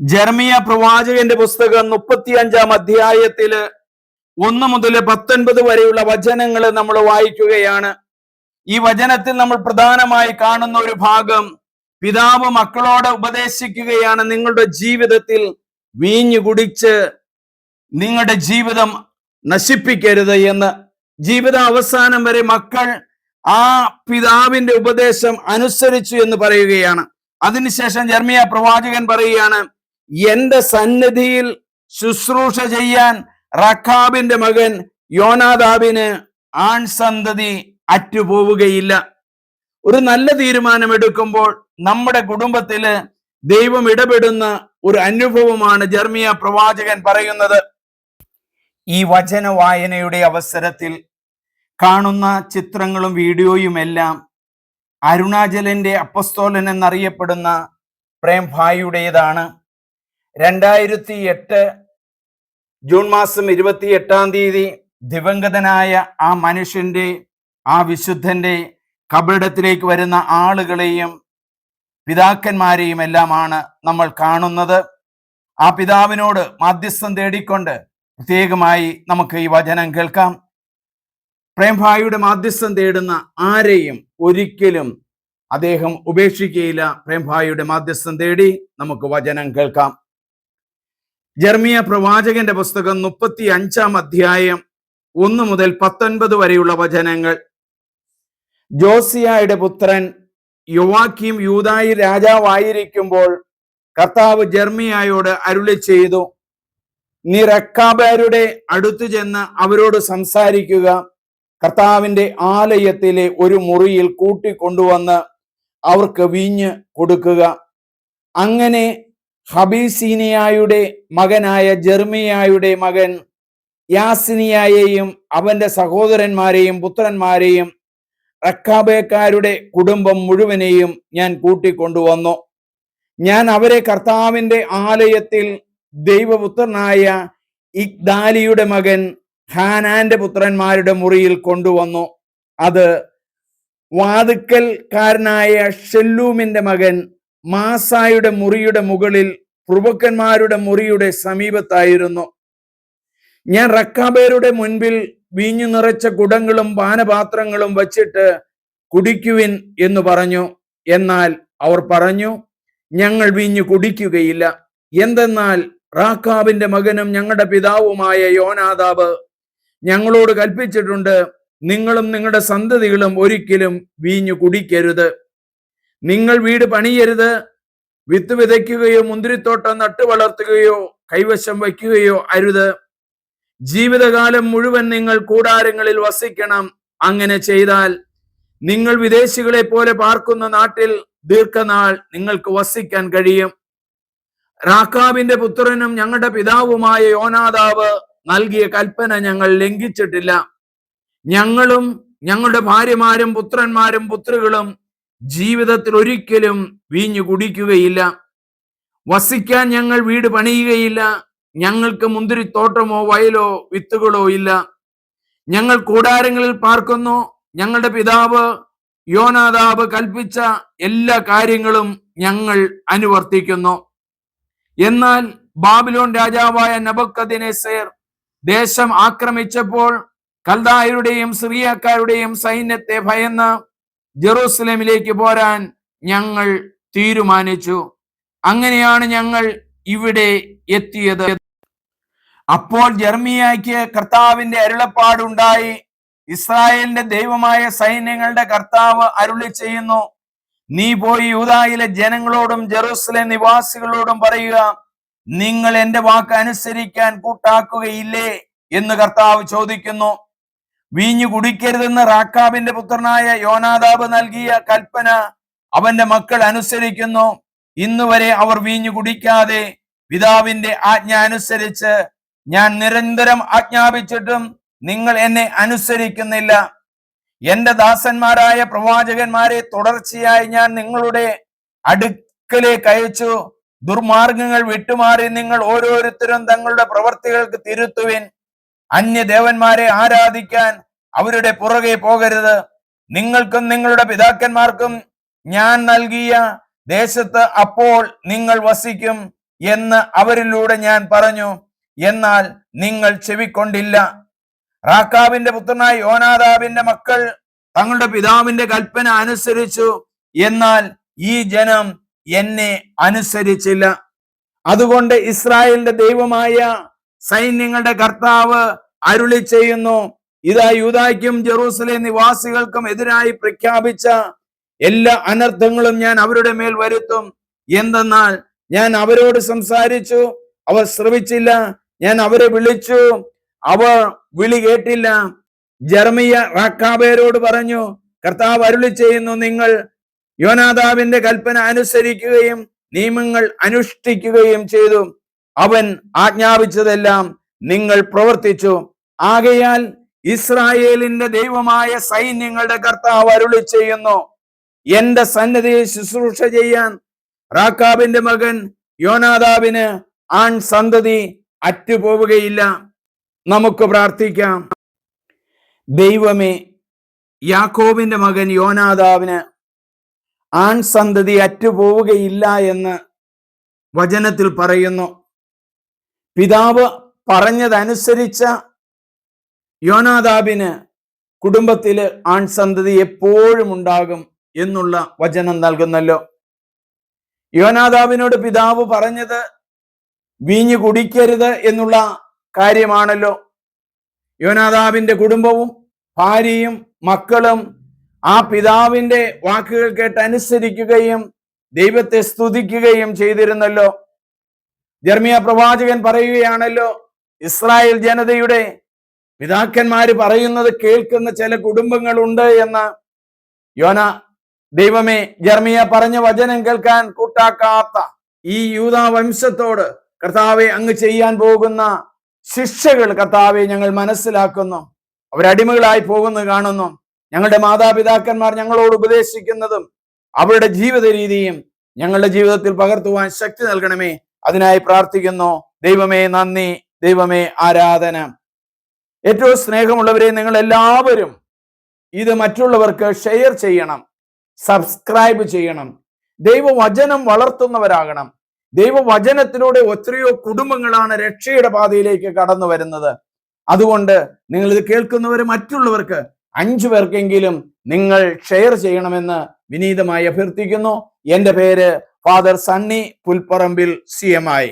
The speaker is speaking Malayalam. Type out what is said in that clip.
ജർമിയ പ്രവാചകന്റെ പുസ്തകം മുപ്പത്തി അഞ്ചാം അധ്യായത്തിൽ ഒന്ന് മുതൽ പത്തൊൻപത് വരെയുള്ള വചനങ്ങൾ നമ്മൾ വായിക്കുകയാണ്. ഈ വചനത്തിൽ നമ്മൾ പ്രധാനമായി കാണുന്ന ഒരു ഭാഗം പിതാവ് മക്കളോട് ഉപദേശിക്കുകയാണ്. നിങ്ങളുടെ ജീവിതത്തിൽ വീഞ്ഞു കുടിച്ച് നിങ്ങളുടെ ജീവിതം നശിപ്പിക്കരുത് എന്ന്. ജീവിത അവസാനം വരെ മക്കൾ ആ പിതാവിന്റെ ഉപദേശം അനുസരിച്ചു എന്ന് പറയുകയാണ്. അതിനുശേഷം ജർമിയ പ്രവാചകൻ പറയുകയാണ് എന്റെ സന്നിധിയിൽ ശുശ്രൂഷ ചെയ്യാൻ റഖാബിന്റെ മകൻ യോനാദാബിന് ആൺ സന്തതി അറ്റുപോവുകയില്ല. ഒരു നല്ല തീരുമാനം എടുക്കുമ്പോൾ നമ്മുടെ കുടുംബത്തിൽ ദൈവം ഇടപെടുന്ന ഒരു അനുഭവമാണ് ജർമിയ പ്രവാചകൻ പറയുന്നത്. ഈ വചന വായനയുടെ അവസരത്തിൽ കാണുന്ന ചിത്രങ്ങളും വീഡിയോയും എല്ലാം അരുണാചലിന്റെ അപ്പസ്തോലൻ എന്നറിയപ്പെടുന്ന പ്രേം ഭായിയുടേതാണ് രണ്ടായിരത്തി എട്ട് ജൂൺ മാസം ഇരുപത്തി എട്ടാം തീയതി ദിവംഗതനായ ആ മനുഷ്യന്റെ ആ വിശുദ്ധന്റെ കബറിടത്തിലേക്ക് വരുന്ന ആളുകളെയും പിതാക്കന്മാരെയും എല്ലാമാണ് നമ്മൾ കാണുന്നത്. ആ പിതാവിനോട് മാധ്യസ്ഥം തേടിക്കൊണ്ട് പ്രത്യേകമായി നമുക്ക് ഈ വചനം കേൾക്കാം. പ്രേംഭായിയുടെ മാധ്യസ്ഥം തേടുന്ന ആരെയും ഒരിക്കലും അദ്ദേഹം ഉപേക്ഷിക്കുകയില്ല പ്രേംഭായിയുടെ മാധ്യസ്ഥം തേടി നമുക്ക് വചനം കേൾക്കാം. ജർമിയ പ്രവാചകന്റെ പുസ്തകം മുപ്പത്തി അഞ്ചാം അധ്യായം ഒന്ന് മുതൽ പത്തൊൻപത് വരെയുള്ള വചനങ്ങൾ. ജോസിയായുടെ പുത്രൻ യുവാക്കിയും യൂതായി രാജാവായിരിക്കുമ്പോൾ കർത്താവ് ജർമിയായോട് അരുളി ചെയ്തു നീ റക്കാബാരുടെ അടുത്തു ചെന്ന് അവരോട് സംസാരിക്കുക. കർത്താവിന്റെ ആലയത്തിലെ ഒരു മുറിയിൽ കൂട്ടിക്കൊണ്ടുവന്ന് അവർക്ക് വീഞ്ഞ് കൊടുക്കുക. അങ്ങനെ ഹബീസീനിയായുടെ മകനായ ജെർമിയായുടെ മകൻ യാസിനിയായെയും അവന്റെ സഹോദരന്മാരെയും പുത്രന്മാരെയും റക്കാബേക്കാരുടെ കുടുംബം മുഴുവനെയും ഞാൻ കൂട്ടിക്കൊണ്ടുവന്നു. ഞാൻ അവരെ കർത്താവിന്റെ ആലയത്തിൽ ദൈവപുത്രനായ ഇഖ്ദാലിയുടെ മകൻ ഹാനാന്റെ പുത്രന്മാരുടെ മുറിയിൽ കൊണ്ടുവന്നു. അത് വാതുക്കൽക്കാരനായ ഷെല്ലൂമിന്റെ മകൻ മാസായുടെ മുറിയുടെ മുകളിൽ പ്രഭുക്കന്മാരുടെ മുറിയുടെ സമീപത്തായിരുന്നു. ഞാൻ റക്കാബേരുടെ മുൻപിൽ വീഞ്ഞു നിറച്ച കുടങ്ങളും പാനപാത്രങ്ങളും വച്ചിട്ട് കുടിക്കുവിൻ എന്ന് പറഞ്ഞു. എന്നാൽ അവർ പറഞ്ഞു ഞങ്ങൾ വീഞ്ഞു കുടിക്കുകയില്ല. എന്തെന്നാൽ റാക്കാബിന്റെ മകനും ഞങ്ങളുടെ പിതാവുമായ യോനാദാബ് ഞങ്ങളോട് കൽപ്പിച്ചിട്ടുണ്ട് നിങ്ങളും നിങ്ങളുടെ സന്തതികളും ഒരിക്കലും വീഞ്ഞു കുടിക്കരുത്. നിങ്ങൾ വീട് പണിയരുത്. വിത്ത് വിതയ്ക്കുകയോ മുന്തിരിത്തോട്ടം നട്ടു വളർത്തുകയോ കൈവശം വയ്ക്കുകയോ അരുത്. ജീവിതകാലം മുഴുവൻ നിങ്ങൾ കൂടാരങ്ങളിൽ വസിക്കണം. അങ്ങനെ ചെയ്താൽ നിങ്ങൾ വിദേശികളെ പോലെ പാർക്കുന്ന നാട്ടിൽ ദീർഘനാൾ നിങ്ങൾക്ക് വസിക്കാൻ കഴിയും. റാക്കാബിന്റെ പുത്രനും ഞങ്ങളുടെ പിതാവുമായ യോനാദാവ് നൽകിയ കൽപ്പന ഞങ്ങൾ ലംഘിച്ചിട്ടില്ല. ഞങ്ങളും ഞങ്ങളുടെ ഭാര്യമാരും പുത്രന്മാരും പുത്രികളും ജീവിതത്തിൽ ഒരിക്കലും വീഞ്ഞു കുടിക്കുകയില്ല. വസിക്കാൻ ഞങ്ങൾ വീട് പണിയുകയില്ല. ഞങ്ങൾക്ക് മുന്തിരിത്തോട്ടമോ വയലോ വിത്തുകളോ ഇല്ല. ഞങ്ങൾ കൂടാരങ്ങളിൽ പാർക്കുന്നു. ഞങ്ങളുടെ പിതാവ് യോനാദാബ് കൽപ്പിച്ച എല്ലാ കാര്യങ്ങളും ഞങ്ങൾ അനുവർത്തിക്കുന്നു. എന്നാൽ ബാബിലോൺ രാജാവായ നബക്കദിനെസേർ ദേശം ആക്രമിച്ചപ്പോൾ കൽദായരുടെയും സിറിയക്കാരുടെയും സൈന്യത്തെ ഭയന്ന് ജെറൂസലേമിലേക്ക് പോരാൻ ഞങ്ങൾ തീരുമാനിച്ചു. അങ്ങനെയാണ് ഞങ്ങൾ ഇവിടെ എത്തിയത്. അപ്പോൾ ജർമിയായ്ക്ക് കർത്താവിന്റെ അരുളപ്പാടുണ്ടായി. ഇസ്രായേലിന്റെ ദൈവമായ സൈന്യങ്ങളുടെ കർത്താവ് അരുളി ചെയ്യുന്നു. നീ പോയി യൂതായിലെ ജനങ്ങളോടും ജെറൂസലേം നിവാസികളോടും പറയുക നിങ്ങൾ എന്റെ വാക്ക് അനുസരിക്കാൻ കൂട്ടാക്കുകയില്ലേ? എന്ന് കർത്താവ് ചോദിക്കുന്നു. വീഞ്ഞു കുടിക്കരുതെന്ന് റാക്കാബിന്റെ പുത്രനായ യോനാദാബ് നൽകിയ കൽപ്പന അവന്റെ മക്കൾ അനുസരിക്കുന്നു. ഇന്നുവരെ അവർ വീഞ്ഞു കുടിക്കാതെ പിതാവിന്റെ ആജ്ഞ അനുസരിച്ച് ഞാൻ നിരന്തരം ആജ്ഞാപിച്ചിട്ടും നിങ്ങൾ എന്നെ അനുസരിക്കുന്നില്ല. എന്റെ ദാസന്മാരായ പ്രവാചകന്മാരെ തുടർച്ചയായി ഞാൻ നിങ്ങളുടെ അടുക്കലേക്ക് അയച്ചു ദുർമാർഗങ്ങൾ വിട്ടുമാറി നിങ്ങൾ ഓരോരുത്തരും തങ്ങളുടെ പ്രവർത്തികൾക്ക് തിരുത്തുവിൻ. അന്യദേവന്മാരെ ആരാധിക്കാൻ അവരുടെ പുറകെ പോകരുത്. നിങ്ങൾക്കും നിങ്ങളുടെ പിതാക്കന്മാർക്കും ഞാൻ നൽകിയ ദേശത്ത് അപ്പോൾ നിങ്ങൾ വസിക്കും എന്ന് അവരിലൂടെ ഞാൻ പറഞ്ഞു. എന്നാൽ നിങ്ങൾ ചെവിക്കൊണ്ടില്ല. റാക്കാവിന്റെ പുത്രനായ യോനാദാബിന്റെ മക്കൾ തങ്ങളുടെ പിതാവിന്റെ കൽപ്പന അനുസരിച്ചു. എന്നാൽ ഈ ജനം എന്നെ അനുസരിച്ചില്ല. അതുകൊണ്ട് ഇസ്രായേലിന്റെ ദൈവമായ സൈന്യങ്ങളുടെ കർത്താവ് അരുളി ചെയ്യുന്നു. ഇതാ യൂതായ്ക്കും ജെറൂസലേം നിവാസികൾക്കും എതിരായി പ്രഖ്യാപിച്ച എല്ലാ അനർത്ഥങ്ങളും ഞാൻ അവരുടെ മേൽ വരുത്തും. എന്തെന്നാൽ ഞാൻ അവരോട് സംസാരിച്ചു. അവർ ശ്രവിച്ചില്ല. ഞാൻ അവരെ വിളിച്ചു. അവർ വിളി കേട്ടില്ല. ജർമിയ റാക്കാബേരോട് പറഞ്ഞു കർത്താവ് അരുളി ചെയ്യുന്നു നിങ്ങൾ യോനാദാവിന്റെ കൽപ്പന അനുസരിക്കുകയും നിയമങ്ങൾ അനുഷ്ഠിക്കുകയും ചെയ്തു. അവൻ ആജ്ഞാപിച്ചതെല്ലാം നിങ്ങൾ പ്രവർത്തിച്ചു. ആകയാൽ ഇസ്രായേലിന്റെ ദൈവമായ സൈന്യങ്ങളുടെ കർത്താവ് അരുളി ചെയ്യുന്നു എന്റെ സന്നദ്ധയെ ശുശ്രൂഷ ചെയ്യാൻ റാക്കാബിന്റെ മകൻ യോനാദാബിന് ആൺ സന്തതി അറ്റുപോവുകയില്ല. നമുക്ക് പ്രാർത്ഥിക്കാം. ദൈവമേ യാക്കോബിന്റെ മകൻ യോനാദാവിന് ആൺ സന്തതി അറ്റുപോവുകയില്ല എന്ന് വചനത്തിൽ പറയുന്നു. പിതാവ് പറഞ്ഞതനുസരിച്ച യോനാദാബിന് കുടുംബത്തിൽ ആൺസന്തതി എപ്പോഴും ഉണ്ടാകും എന്നുള്ള വചനം നൽകുന്നല്ലോ. യോനാദാബിനോട് പിതാവ് പറഞ്ഞത് വീഞ്ഞു കുടിക്കരുത് എന്നുള്ള കാര്യമാണല്ലോ. യോനാദാബിന്റെ കുടുംബവും ഭാര്യയും മക്കളും ആ പിതാവിന്റെ വാക്കുകൾ കേട്ട് അനുസരിക്കുകയും ദൈവത്തെ സ്തുതിക്കുകയും ചെയ്തിരുന്നല്ലോ. ജർമിയ പ്രവാചകൻ പറയുകയാണല്ലോ ഇസ്രായേൽ ജനതയുടെ പിതാക്കന്മാര് പറയുന്നത് കേൾക്കുന്ന ചില കുടുംബങ്ങളുണ്ട് എന്ന യോന ദൈവമേ ജർമിയ പറഞ്ഞ വചനം കേൾക്കാൻ കൂട്ടാക്കാത്ത ഈ യൂതാ വംശത്തോട് കർത്താവെ അങ്ങ് ചെയ്യാൻ പോകുന്ന ശിക്ഷകൾ കർത്താവെ ഞങ്ങൾ മനസ്സിലാക്കുന്നു. അവരടിമകളായി പോകുന്നത് കാണുന്നു. ഞങ്ങളുടെ മാതാപിതാക്കന്മാർ ഞങ്ങളോട് ഉപദേശിക്കുന്നതും അവരുടെ ജീവിത രീതിയും ഞങ്ങളുടെ ജീവിതത്തിൽ പകർത്തുവാൻ ശക്തി നൽകണമേ. അതിനായി പ്രാർത്ഥിക്കുന്നു. ദൈവമേ നന്ദി. ദൈവമേ ആരാധന. ഏറ്റവും സ്നേഹമുള്ളവരെ നിങ്ങൾ എല്ലാവരും ഇത് മറ്റുള്ളവർക്ക് ഷെയർ ചെയ്യണം സബ്സ്ക്രൈബ് ചെയ്യണം. ദൈവവചനം വളർത്തുന്നവരാകണം. ദൈവവചനത്തിലൂടെ എത്രയോ കുടുംബങ്ങളാണ് രക്ഷയുടെ പാതയിലേക്ക് കടന്നു വരുന്നത്. അതുകൊണ്ട് നിങ്ങൾ ഇത് കേൾക്കുന്നവർ മറ്റുള്ളവർക്ക് അഞ്ചു പേർക്കെങ്കിലും നിങ്ങൾ ഷെയർ ചെയ്യണമെന്ന് വിനീതമായി അഭ്യർത്ഥിക്കുന്നു. എന്റെ പേര് father Sunny Pulparambil C M I